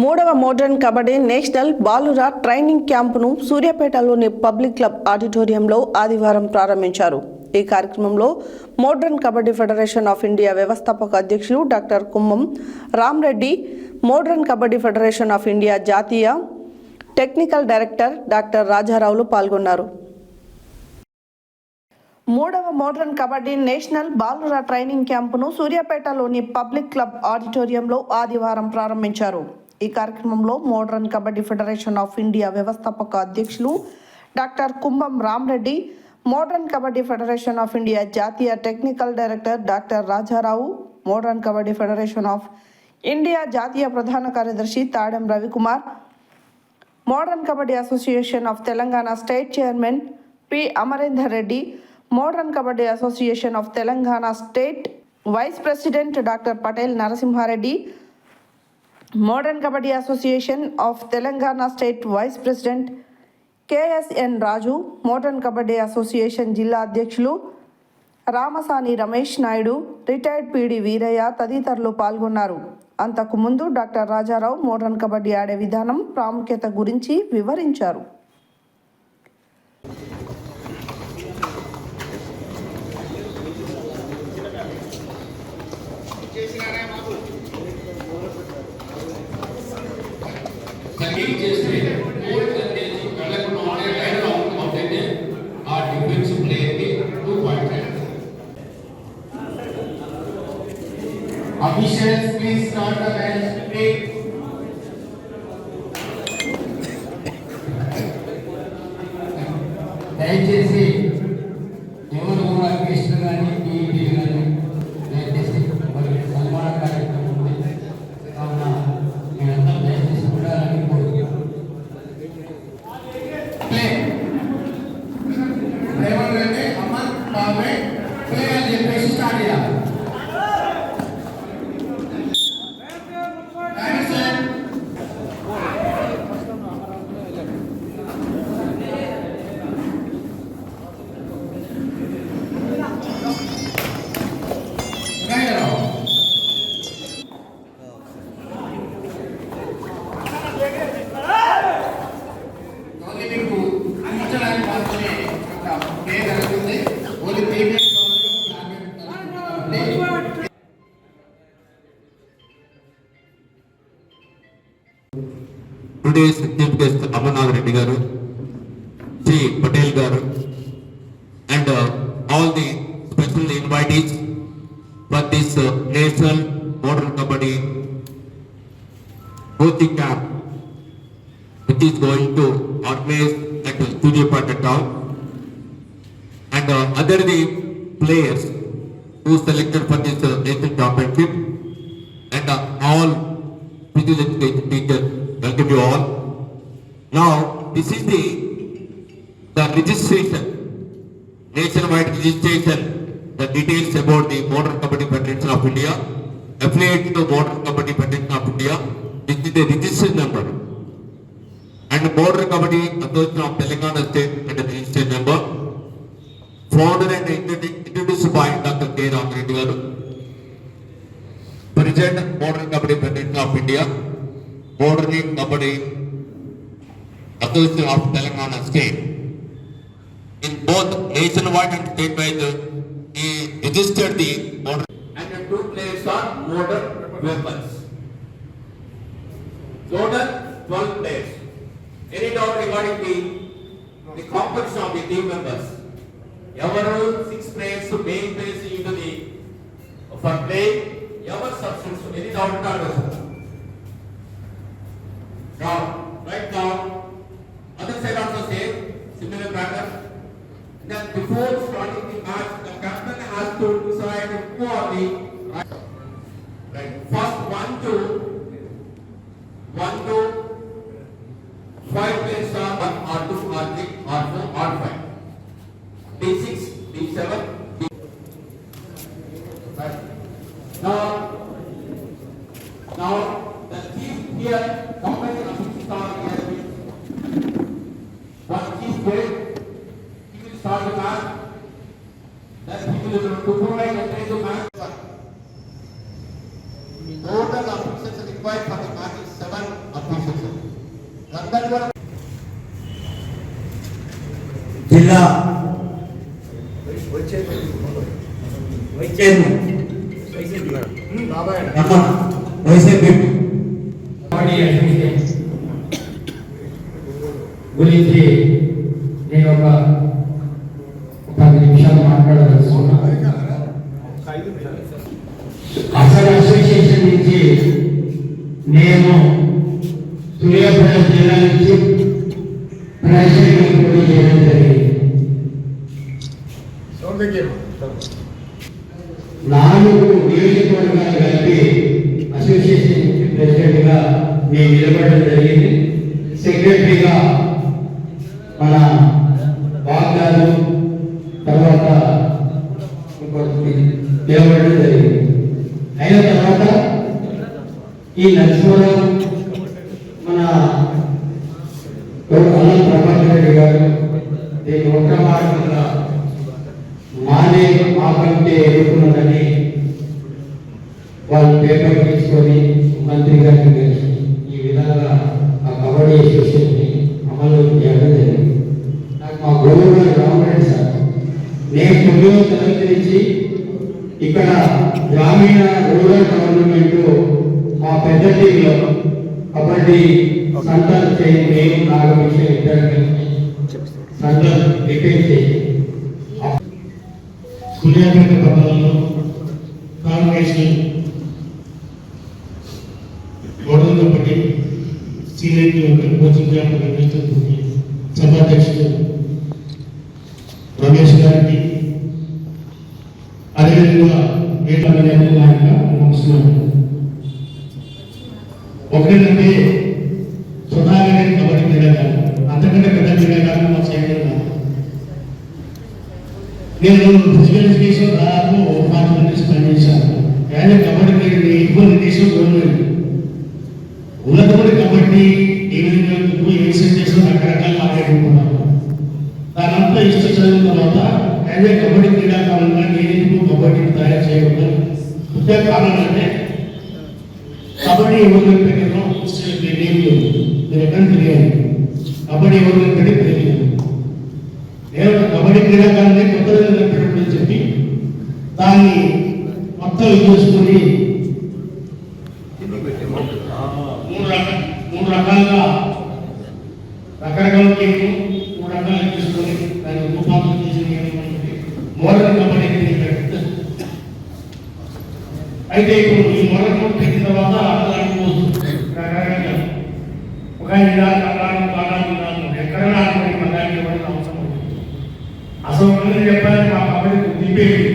మూడవ modern kabaddi national బాలుర training క్యాంపును సూర్యాపేటలోని పబ్లిక్ క్లబ్ ఆడిటోరియంలో ఆదివారం ప్రారంభించారు. ఈ కార్యక్రమంలో modern kabaddi federation of India వ్యవస్థాపక అధ్యక్షులు doctor Kummam Ramreddy modern kabaddi federation of India జాతీయ టెక్నికల్ డైరెక్టర్ డాక్టర్ రాజారావులు పాల్గొన్నారు. మూడవ మోడర్న్ కబడ్డీ నేషనల్ బాలుర ట్రైనింగ్ క్యాంపును సూర్యాపేటలోని పబ్లిక్ క్లబ్ ఆడిటోరియంలో ఆదివారం ప్రారంభించారు. ఈ కార్యక్రమంలో modern kabaddi federation of India వ్యవస్థాపక అధ్యక్షులు doctor Kumbham Ramreddy modern kabaddi federation of India జాతీయ technical director doctor Rajarao modern kabaddi federation of India జాతీయ ప్రధాన కార్యదర్శి Tadem Ravikumar modern kabaddi association of Telangana state chairman P Amarender Reddy modern kabaddi association of Telangana state vice president doctor Patel Narasimhareddy modern kabaddi association of Telangana state vice president KSN Raju modern kabaddi association జిల్లా అధ్యక్షులు Ramasani Ramesh Naidu retired PD Veeraiah తదితరులు పాల్గొన్నారు. అంతకు ముందు doctor Rajarao modern kabaddi ఆడే విధానం ప్రాముఖ్యత గురించి వివరించారు. చేసినారేమో? దయచేసి Today's chief guest Amarnath Reddy garu Shri Patel garu and all the special invitees for this national model kabaddi coaching camp which is going to organize at Studiopata town and uh, other the players who selected for this uh, national championship and uh, all physical education teachers welcome you all now this is the the registration nationwide registration the details about the modern kabaddi federation of india affiliated to modern kabaddi federation of india this is the registration number and border kabaddi association of telangana state and the registration number founded and introduced by dr k ram reddy garu president modern kabaddi federation of india bordering kabaddi association of telangana state in both nationwide and statewide he registered the border And the two players are modern weapons. Total twelve players. Any doubt regarding the, the composition of the team members? ever six players main players into the for play ever substitutes any doubt కాదు Now, right now, other side also same, similar pattern. Then before starting the match, the captain has to decide who are the right. Right. First one to one to players are one or two or three or four or five. D six, parler mal, l'article de notre combat est en train de mal. Total officers required for the match is seven officers. Randanwar జిల్లా vice chairman vice chairman బాబాయ్ vice chairman Suryapet జిల్లా చేయడం జరిగింది. నాలుగు నియోజకవర్గాలు కలిపి association ప్రెసిడెంట్గా నేను నిలబడడం జరిగింది. సెక్రటరీగా మన వాగ్దాలు తర్వాత నిలబడడం జరిగింది. అయిన తర్వాత ఈ నరసింహరావు మన ఎవరు అల్లం ప్రభాకర్ రెడ్డి గారు దీని ఒక్క మార్గంగా మానే మాకంటే ఎదుర్కొన్నదని వాళ్ళు పేపర్ తీసుకొని మంత్రి గారికి తెలిసి. ఈ విధంగా ఆ కబడ్డీ అసోసియేషన్ని అమలు చేయడం జరిగింది. నాకు మా గురువు గారు రామరెడ్డి సార్ నేను తొమ్మిదవ తరగతి నుంచి ఇక్కడ గ్రామీణ రూరల్ గవర్నమెంట్ మా పెద్ద టీంలో కబడ్డీ సంతాన చేయి నేను నాగవిషయం ఇద్దరు సంతాన రిపేర్ చేసి సూర్యాపేట పట్టణంలో కాంగ్రెషన్ గోడంతో పట్టి సీనియర్ యొక్క కోచింగ్ క్యాంప్ నిర్వహిస్తుంది సభాధ్యక్షుడు రమేష్ గారికి అదేవిధంగా వేటనే నాయక నమస్కారం. ఒకటేంటంటే సుధాకర్ కబడ్డీ క్రీడాకారు అంతకంటే పెద్ద క్రీడాకారులు మా చేయడం నేను ఫిజికల్ ఎడ్యుకేషన్ దాదాపు ఫార్టీ మినిట్స్ స్పెండ్ చేశాను యాజ్ కబడ్డీ ఎక్కువ దేశం గవర్నమెంట్ ఉన్నతమైన కబడ్డీ ఏ విధంగా ఏ సెంటెన్స్లో రకరకాల ఆడేటుకున్నాను దానంతా ఇష్ట చదివిన తర్వాత యాజ్ కబడ్డీ క్రీడాకాలంగా నేను కబడ్డీని తయారు చేయకుండా ముఖ్య కారణం అంటే కబడ్డీ ఎవరు పెట్టినో నేమ్ మీరు ఎక్కడ తెలియాలి కబడ్డీ ఎవరు పెట్టి తెలియదు నేను ఒక కబడ్డీ క్రీడాకారుని కొత్తగా పెట్టడం చెప్పి దాన్ని మొత్తం ఇది చేసుకుని మూడు రకాల మూడు రకాలుగా రకరకాల గేమ్లు మూడు రకాలు తీసుకొని దాని రూపాంతరం చేసిన మోడల్ కంపెనీ అయితే ఇప్పుడు ఈ మోడర్న్ కంపెనీ పెట్టిన తర్వాత ఆడడానికి రకరకాల ఒక ఐదు ఆరు ఆడడానికి ఎక్కడైనా అవసరం అసలు చెప్పాలి మా కబడ్డీ దింపేది